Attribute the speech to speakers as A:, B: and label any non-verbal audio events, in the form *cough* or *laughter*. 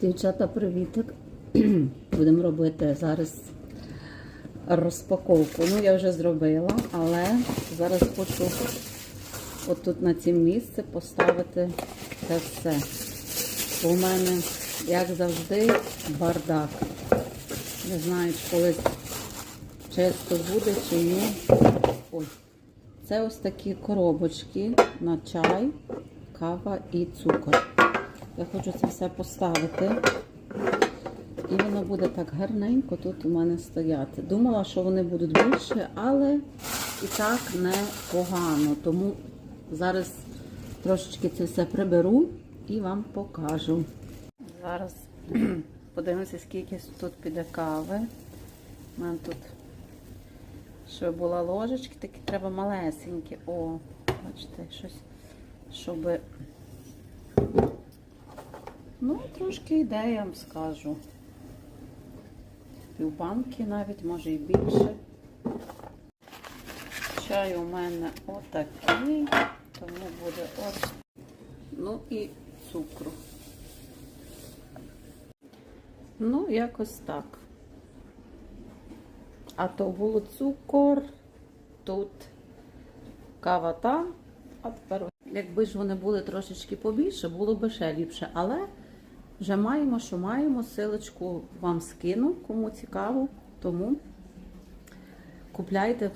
A: Дівчата, привітик. *clears throat* Будемо робити зараз розпаковку. Ну, я вже зробила, але зараз хочу отут на це місце поставити це все. У мене, як завжди, бардак. Не знаю, чи колись чисто буде чи ні. Ой. Це ось такі коробочки на чай, кава і цукор. Я хочу це все поставити. І воно буде так гарненько тут у мене стояти. Думала, що вони будуть більше, але і так непогано. Тому зараз трошечки це все приберу і вам покажу. Зараз *clears throat* подивимося, скільки тут піде кави. У мене тут, щоб була ложечки, такі треба малесенькі. О, бачите, щось, щоб. Ну, трошки йде, я вам скажу. Півбанки навіть, може і більше. Чай у мене отакий, тому буде ось. Ну і цукру. Ну, якось так. А то було цукор, тут кава там, а тепер. Якби ж вони були трошечки побільше, було б ще ліпше. Але вже маємо, що маємо. Силочку вам скину, кому цікаво. Тому купляйте